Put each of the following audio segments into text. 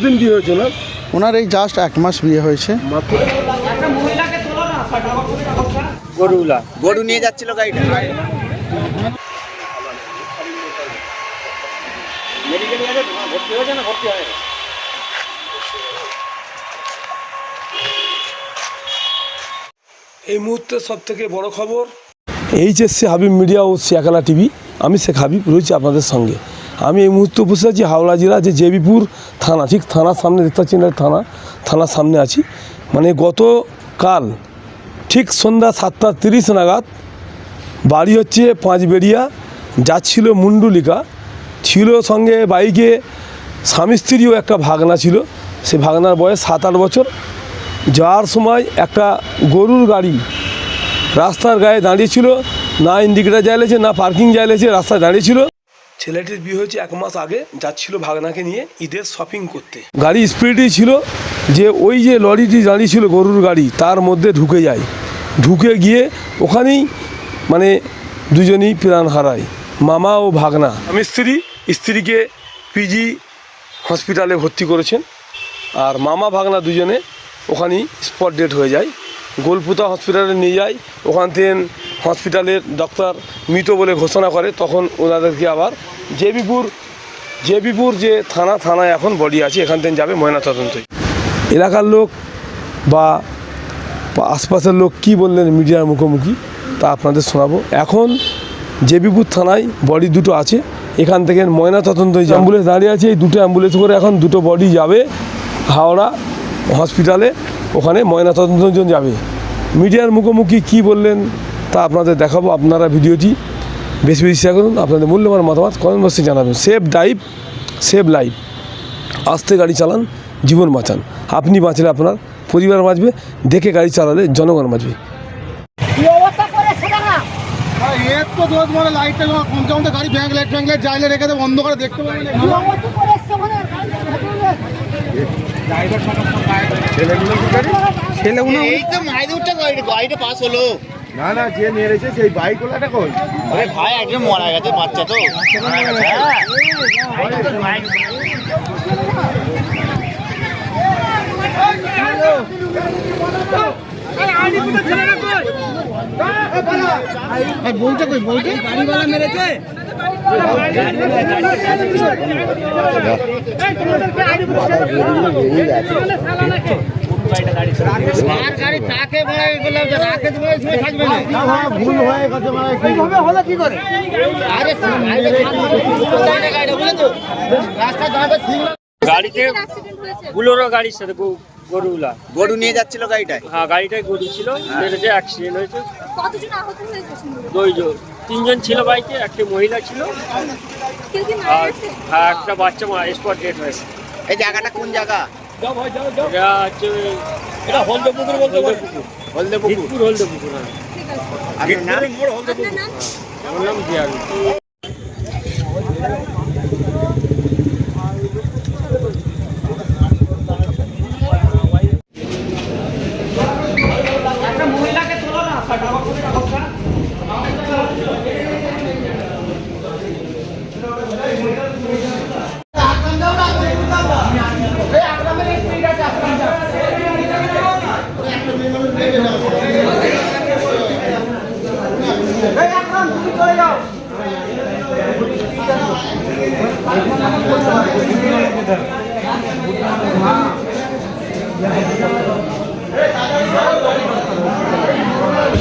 কতদিন বিয়ে হয়েছে না ওনার এই জাস্ট এক মাস বিয়ে হয়েছে। গরুলা। গরু নিয়ে যাচ্ছিল গাড়িটা। এই মুহূর্তে সব থেকে বড় খবর? এইচএসসি হাবিব মিডিয়া ও সিয়াকালা টিভি। আমি শেখ হাবিব রয়েছি আপনাদের সঙ্গে। আমি এই মুহূর্তে উপস্থিত আছি হাওড়া জেলা যে জেবিপুর থানা, ঠিক থানার সামনে দেখতে পাচ্ছি না থানা, থানার সামনে আছি। মানে গতকাল ঠিক সন্ধ্যা সাতটা তিরিশ নাগাদ বাড়ি হচ্ছে পাঁচবেড়িয়া যাচ্ছিল মুন্ডুলিকা। ছিল সঙ্গে বাইকে স্বামী স্ত্রীও একটা ভাগনা ছিল। সে ভাগনার বয়স সাত আট বছর। যাওয়ার সময় একটা গরুর গাড়ি রাস্তার গায়ে দাঁড়িয়েছিল না ইন্ডিকেটার জ্বালিয়েছে, না পার্কিং জ্বালিয়েছে, রাস্তায় দাঁড়িয়েছিল ছেলেটির বিয়ে হয়েছে এক মাস আগে যাচ্ছিল ভাগনাকে নিয়ে ঈদের শপিং করতে। গাড়ি স্পিডই ছিল যে ওই যে লরিটি দাঁড়িয়েছিল গরুর গাড়ি তার মধ্যে ঢুকে যায়। ঢুকে গিয়ে ওখানেই মানে দুজনেই প্রাণ হারায় মামা ও ভাগনা। আমি স্ত্রী স্ত্রীকে পিজি হসপিটালে ভর্তি করেছেন আর মামা ভাগনা দুজনে ওখানেই স্পট ডেট হয়ে যায়। গোলপুতা হসপিটালে নিয়ে যায় ওখান থেকে হসপিটালের ডক্টর মৃত বলে ঘোষণা করে তখন ওনাদেরকে আবার জেবিপুর জেবিপুর যে থানা, থানায় এখন বডি আছে, এখান থেকে যাবে ময়নাতদন্তই এলাকার লোক বা আশপাশের লোক কি বললেন মিডিয়ার মুখোমুখি, তা আপনাদের শোনাবো। এখন জেবিপুর থানায় বডি দুটো আছে, এখান থেকে ময়না তদন্ত অ্যাম্বুলেন্স দাঁড়িয়ে আছে, এই দুটো অ্যাম্বুলেন্স করে এখন দুটো বডি যাবে হাওড়া হসপিটালে ওখানে ময়না তদন্তের জন্য যাবে। মিডিয়ার মুখোমুখি কি বললেন তা আপনাদের দেখাবো, আপনারা ভিডিওটি বেশি বেশি শেয়ার করুন আপনাদের মূল্যবান মতামত কমেন্ট বক্সে জানাবেন। সেভ ড্রাইভ সেভ লাইফ আস্তে গাড়ি চালান জীবন বাঁচান। আপনি বাঁচলে আপনার পরিবার বাঁচবে দেখে গাড়ি চালালে জনগণ বাঁচবে। মানে গাড়ি গাড়িটা পাস হলো। না না যে মেরেছে সেই বাইক ওলাটা কই? আরে ভাই একজন মারা গেছে বাচ্চা তো। হ্যাঁ। বলছে কই বলছে? গাড়িওয়ালা মেরেছে। গাড়ি গাড়িতে বুলোরো গাড়ির সাথে গো- গরুলা। গরু নিয়ে যাচ্ছিল গাড়িটায়? হ্যাঁ গাড়িটাই গরু ছিল। মেরেছে অ্যাক্সিডেন্ট হয়েছে। কতজন আহত হয়েছে দুইজন তিনজন ছিল বাইকে একটা মহিলা ছিল। মারা আর হ্যাঁ একটা বাচ্চা স্পট ডেট হয়েছে। এই জায়গাটা কোন জায়গা? হচ্ছে এটা হলদে পুকুর বলতে পুকুর হলদে পুকুর হলদে পুকুর হ্যাঁ। ঠিক আছে আপনার নাম? আমার নাম জিয়ারু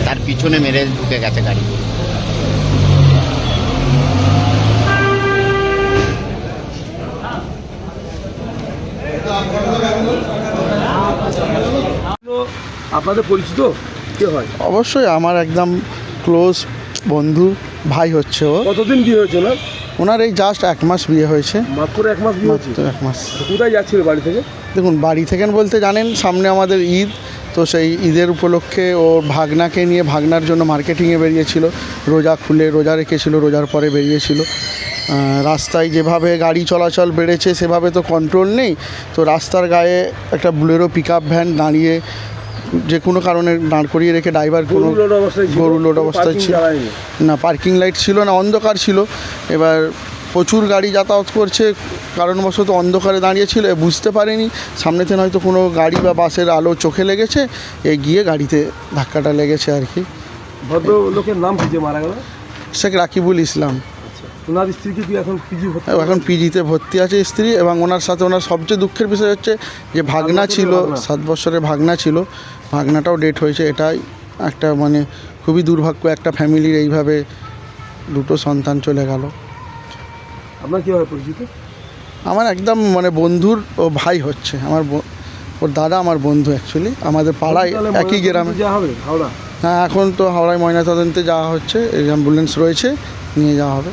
তার পিছনে মেরে ঢুকে গেছে গাড়ি। আপনাদের পরিচিত? কে হয়? অবশ্যই আমার একদম ক্লোজ বন্ধু ভাই হচ্ছে ও। কতদিন বিয়ে হয়েছে না ওনার এই জাস্ট এক মাস বিয়ে হয়েছে। মাত্র এক মাস বিয়ে হয়েছে? মাত্র এক মাস। কোথায় যাচ্ছিল বাড়ি থেকে? দেখুন বাড়ি থেকে বলতে জানেন সামনে আমাদের ঈদ তো সেই ঈদের উপলক্ষে ও ভাগনাকে নিয়ে ভাগনার জন্য মার্কেটিংয়ে বেরিয়েছিল। রোজা খুলে রোজা রেখেছিল রোজার পরে বেরিয়েছিল। রাস্তায় যেভাবে গাড়ি চলাচল বেড়েছে সেভাবে তো কন্ট্রোল নেই। তো রাস্তার গায়ে একটা বুলেরো পিক আপ ভ্যান দাঁড়িয়ে যে কোনো কারণে দাঁড় করিয়ে রেখে ড্রাইভার কোনো গরু লোড অবস্থায় ছিল? না পার্কিং লাইট ছিল না অন্ধকার ছিল। এবার প্রচুর গাড়ি যাতায়াত করছে কারণবশত অন্ধকারে দাঁড়িয়েছিল বুঝতে পারেনি। সামনে থেকে হয়তো কোনো গাড়ি বা বাসের আলো চোখে লেগেছে এ গিয়ে গাড়িতে ধাক্কাটা লেগেছে আর কি। ভদ্রলোকের নাম কি যে মারা গেল? শেখ রাকিবুল ইসলাম। ওনার স্ত্রীকে কি এখন পিজি এখন পিজিতে ভর্তি আছে স্ত্রী এবং ওনার সাথে ওনার সবচেয়ে দুঃখের বিষয় হচ্ছে যে ভাগনা ছিল সাত বছরের ভাগনা ছিল। ভাগনাটাও ডেট হয়েছে এটাই। একটা মানে খুবই দুর্ভাগ্য একটা ফ্যামিলির এইভাবে দুটো সন্তান চলে গেল। আপনার কীভাবে পরিচিত? আমার একদম মানে বন্ধুর ও ভাই হচ্ছে। আমার ওর দাদা আমার বন্ধু অ্যাকচুয়ালি আমাদের পাড়ায় একই গ্রামে। যাওয়া হবে? হাওড়া? হ্যাঁ এখন তো হাওড়ায় ময়না ময়নাতদন্তে যাওয়া হচ্ছে। এই অ্যাম্বুলেন্স রয়েছে নিয়ে যাওয়া হবে।